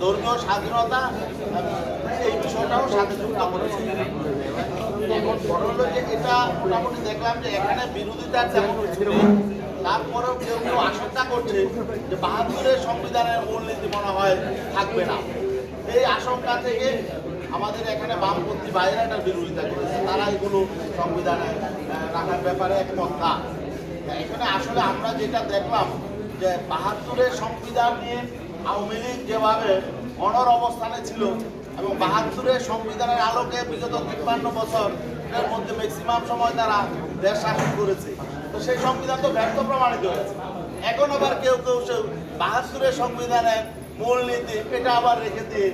ধর্মীয় স্বাধীনতা, এই বিষয়টাও সাথে যুক্ত করেছে। এটা মোটামুটি দেখলাম যে এখানে বিরোধিতার তেমন কিছু নেই। তারপরেও কেউ কেউ আশঙ্কা করছে যে বাহাত্তরের সংবিধানের মূলনীতি মনে হয় থাকবে না। এই আশঙ্কা থেকে আমাদের এখানে বামপন্থী বাইরে একটা বিরোধিতা করেছে। তারা এগুলো সংবিধানে রাখার ব্যাপারে একমত না। এখানে আসলে আমরা যেটা দেখলাম যে বাহাত্তরের সংবিধান নিয়ে আওয়ামী লীগ যেভাবে অনর অবস্থানে ছিল এবং বাহাত্তরের সংবিধানের আলোকে বিগত তিপ্পান্ন বছর এর মধ্যে ম্যাক্সিমাম সময় তারা দেশ শাসন করেছে। তো সেই সংবিধান তো ব্যর্থ প্রমাণিত হয়েছে। এখন আবার কেউ কেউ সে বাহাত্তরের সংবিধানের মূলনীতি এটা আবার রেখে দিয়ে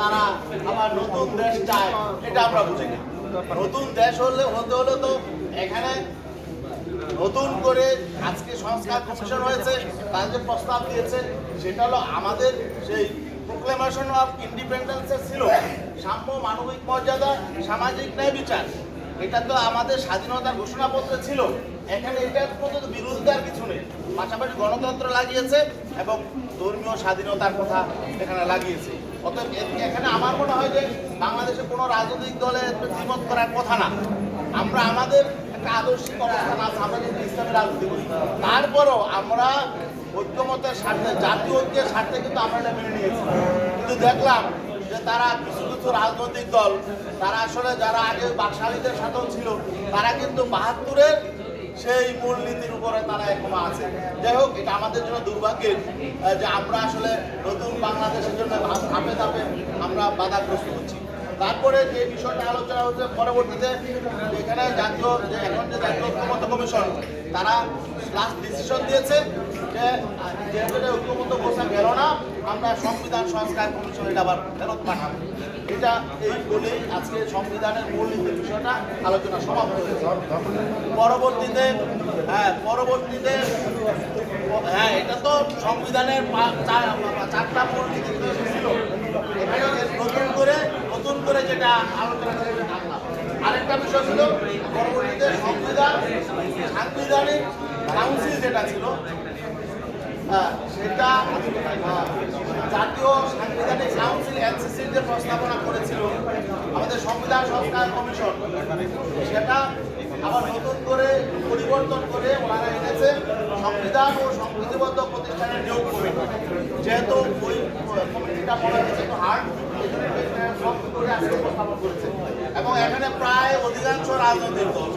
তারা আবার নতুন দেশ চায়, এটা আমরা বুঝি না। নতুন দেশ হলে, হতে হলে তো এখানে নতুন করে আজকে সংস্কার কমিশন হয়েছে, তারা যে প্রস্তাব দিয়েছে, সেটা হলো আমাদের সেই প্রোক্লেমেশন অফ ইন্ডিপেন্ডেন্সের ছিল, সাম্য মানবিক মর্যাদা, সামাজিক ন্যায় বিচার। এটা তো আমাদের স্বাধীনতার ঘোষণাপত্রে ছিল। এখানে এটার তো বিরোধিতার কিছু নেই। পাশাপাশি গণতন্ত্র লাগিয়েছে এবং ধর্মীয় স্বাধীনতার কথা এখানে লাগিয়েছে। অতএব এখানে আমার মনে হয় যে বাংলাদেশে কোনো রাজনৈতিক দলের দ্বিমত করার কথা না। আমরা আমাদের তারপরও আমরা ঐক্যমতের স্বার্থে জাতীয় ঐক্যের স্বার্থে কিন্তু আমরা এটা মেনে নিয়েছি। কিন্তু দেখলাম যে তারা কিছু কিছু রাজনৈতিক দল, তারা আসলে যারা আগে বাকশালীদের সাথেও ছিল, তারা কিন্তু বাহাত্তরের সেই মূলনীতির উপরে তারা এখনও আছে। যাই হোক, এটা আমাদের জন্য দুর্ভাগ্যের যে আমরা আসলে নতুন বাংলাদেশের জন্য ধাপে ধাপে আমরা বাধাগ্রস্ত হচ্ছি। তারপরে যে বিষয়টা আলোচনা হচ্ছে পরবর্তীতে, এখানে জাতীয় যে এখন যে জাতীয় ঐক্যমত কমিশন, তারা লাস্ট ডিসিশন দিয়েছে যে যেহেতু এটা ঐক্যমত ঘোষণা গেল না, আমরা সংবিধান সংস্কার কমিশন এটা আবার ফেরত পাঠাবো। এটা এই বলেই আজকে সংবিধানের মূলনীতির বিষয়টা আলোচনা সমাপ্ত হয়েছে। পরবর্তীতে হ্যাঁ পরবর্তীতে হ্যাঁ এটা তো সংবিধানের চারটা মূলনীতি ছিল এখানে নতুন করে আরেকটা বিষয় ছিল পরবর্তীতে সংবিধান সাংবিধানিক কাউন্সিল যেটা ছিল হ্যাঁ, সেটা জাতীয় সাংবিধানিক কাউন্সিল এনসিসির যে প্রস্তাবনা করেছিল আমাদের সংবিধান সংস্কার কমিশন সেটা আবার নতুন করে পরিবর্তন করে ওনারা এনেছে সংবিধান ও সংবিধিবদ্ধ প্রতিষ্ঠানের নিয়োগ কমিটি। যেহেতু ওই কমিটিটা হচ্ছে একটু হার্ড এবং এখানে প্রায় অধিকাংশ রাজনৈতিক দল।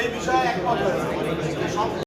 এই বিষয়ে একমত হয়েছে।